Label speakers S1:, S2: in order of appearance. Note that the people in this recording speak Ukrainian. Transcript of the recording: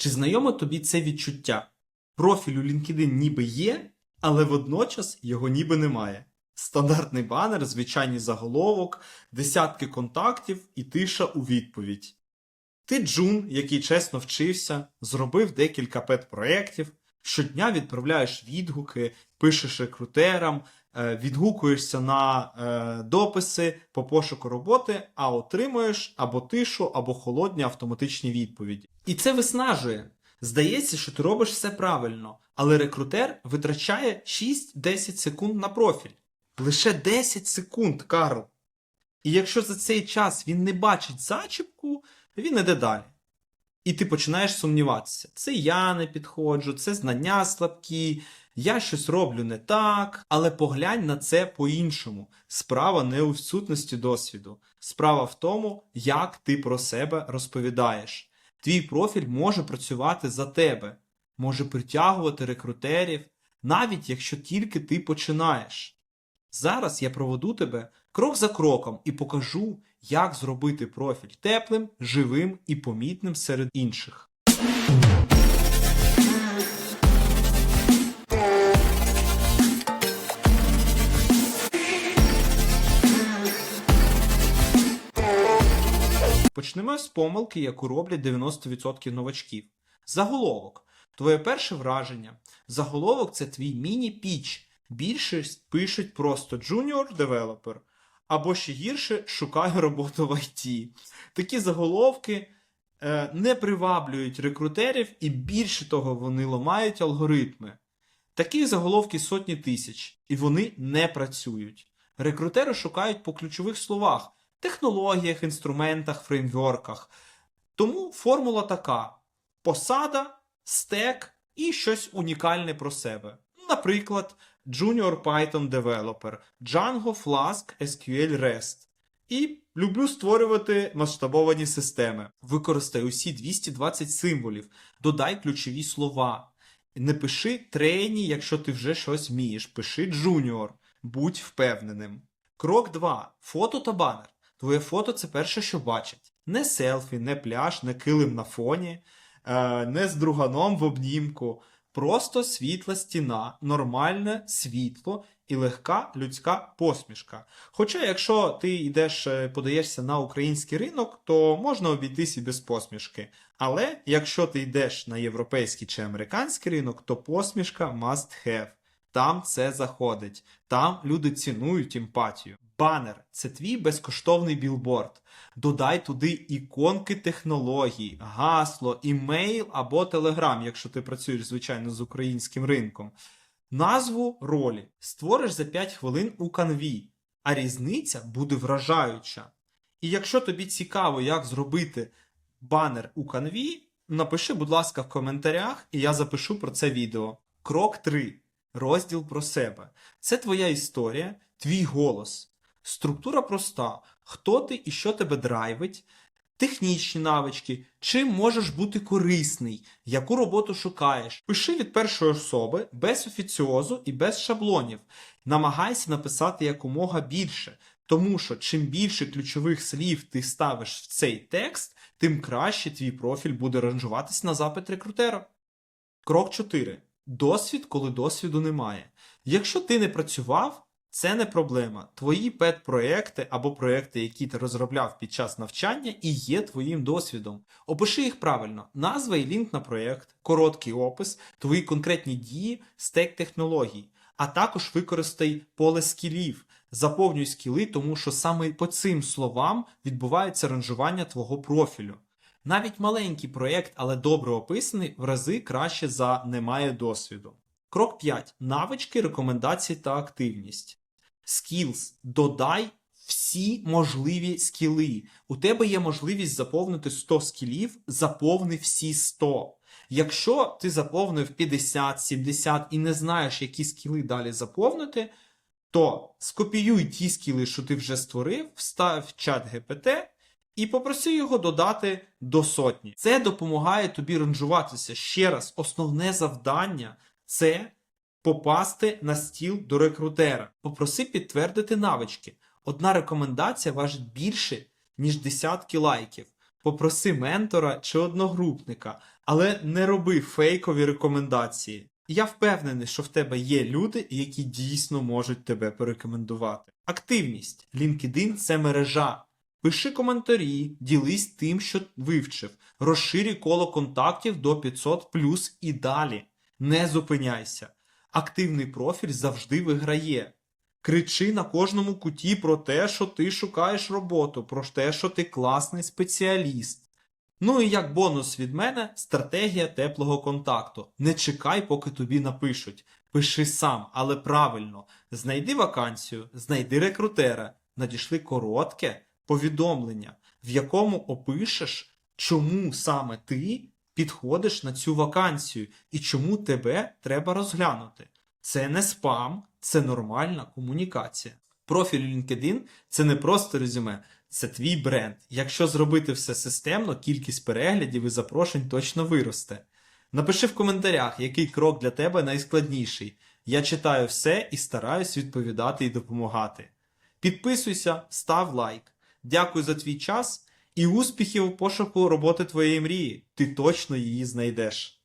S1: Чи знайомо тобі це відчуття? Профіль у LinkedIn ніби є, але водночас його ніби немає. Стандартний банер, звичайний заголовок, десятки контактів і тиша у відповідь. Ти Джун, який чесно вчився, зробив декілька пет-проєктів, щодня відправляєш відгуки, пишеш рекрутерам, відгукуєшся на е, дописи по пошуку роботи, а отримуєш або тишу, або холодні автоматичні відповіді. І це виснажує. Здається, що ти робиш все правильно, але рекрутер витрачає 6-10 секунд на профіль. Лише 10 секунд, Карл. І якщо за цей час він не бачить зачіпку, він іде далі. І ти починаєш сумніватися: це я не підходжу, це знання слабкі, я щось роблю не так, але поглянь на це по-іншому. Справа не у відсутності досвіду. Справа в тому, як ти про себе розповідаєш. Твій профіль може працювати за тебе, може притягувати рекрутерів, навіть якщо тільки ти починаєш. Зараз я проведу тебе крок за кроком і покажу, як зробити профіль теплим, живим і помітним серед інших. Почнемо з помилки, яку роблять 90% новачків. Заголовок. Твоє перше враження. Заголовок це твій міні-піч. Більшість пишуть просто Junior Developer або ще гірше шукаю роботу в IT. Такі заголовки е, не приваблюють рекрутерів і більше того, вони ламають алгоритми. Таких заголовки сотні тисяч, і вони не працюють. Рекрутери шукають по ключових словах, технологіях, інструментах, фреймворках. Тому формула така: посада, стек і щось унікальне про себе. Наприклад, Junior Python Developer, Django Flask SQL REST. І люблю створювати масштабовані системи. Використай усі 220 символів, додай ключові слова. Не пиши трейні, якщо ти вже щось вмієш. Пиши Junior. Будь впевненим. Крок 2. Фото та банер. Твоє фото це перше, що бачать. Не селфі, не пляж, не килим на фоні, е, не з друганом в обнімку. Просто світла стіна, нормальне світло і легка людська посмішка. Хоча, якщо ти йдеш, е, подаєшся на український ринок, то можна обійтись і без посмішки. Але якщо ти йдеш на європейський чи американський ринок, то посмішка must have. Там це заходить, там люди цінують емпатію. Банер це твій безкоштовний білборд. Додай туди іконки технологій, гасло, імейл або телеграм, якщо ти працюєш, звичайно, з українським ринком. Назву ролі створиш за 5 хвилин у канві, а різниця буде вражаюча. І якщо тобі цікаво, як зробити банер у канві, напиши, будь ласка, в коментарях, і я запишу про це відео. Крок 3. Розділ про себе. Це твоя історія, твій голос. Структура проста: хто ти і що тебе драйвить, технічні навички, чим можеш бути корисний, яку роботу шукаєш. Пиши від першої особи без офіціозу і без шаблонів. Намагайся написати якомога більше, тому що чим більше ключових слів ти ставиш в цей текст, тим краще твій профіль буде ранжуватись на запит рекрутера. Крок 4. Досвід, коли досвіду немає. Якщо ти не працював, це не проблема. Твої пет-проекти або проекти, які ти розробляв під час навчання, і є твоїм досвідом. Опиши їх правильно: назва і лінк на проєкт, короткий опис, твої конкретні дії, стек технологій, а також використай поле скілів. Заповнюй скіли, тому що саме по цим словам відбувається ранжування твого профілю. Навіть маленький проєкт, але добре описаний, в рази краще за немає досвіду. Крок 5. Навички, рекомендації та активність. Skills. Додай всі можливі скіли. У тебе є можливість заповнити 100 скілів, заповни всі 100. Якщо ти заповнив 50, 70 і не знаєш, які скіли далі заповнити, то скопіюй ті скіли, що ти вже створив, встав в чат GPT і попроси його додати до сотні. Це допомагає тобі ранжуватися. Ще раз, основне завдання це попасти на стіл до рекрутера. Попроси підтвердити навички. Одна рекомендація важить більше, ніж десятки лайків. Попроси ментора чи одногрупника, Але не роби фейкові рекомендації. Я впевнений, що в тебе є люди, які дійсно можуть тебе порекомендувати. Активність. LinkedIn – це мережа. Пиши коментарі, ділись тим, що вивчив, розширі коло контактів до 500 і далі. Не зупиняйся. Активний профіль завжди виграє. Кричи на кожному куті про те, що ти шукаєш роботу, про те, що ти класний спеціаліст. Ну і як бонус від мене, стратегія теплого контакту. Не чекай, поки тобі напишуть. Пиши сам, але правильно. Знайди вакансію, знайди рекрутера, надішли коротке повідомлення, в якому опишеш, чому саме ти підходиш на цю вакансію і чому тебе треба розглянути. Це не спам, це нормальна комунікація. Профіль LinkedIn – це не просто резюме, це твій бренд. Якщо зробити все системно, кількість переглядів і запрошень точно виросте. Напиши в коментарях, який крок для тебе найскладніший. Я читаю все і стараюсь відповідати і допомагати. Підписуйся, став лайк. Дякую за твій час і успіхів у пошуку роботи твоєї мрії. Ти точно її знайдеш.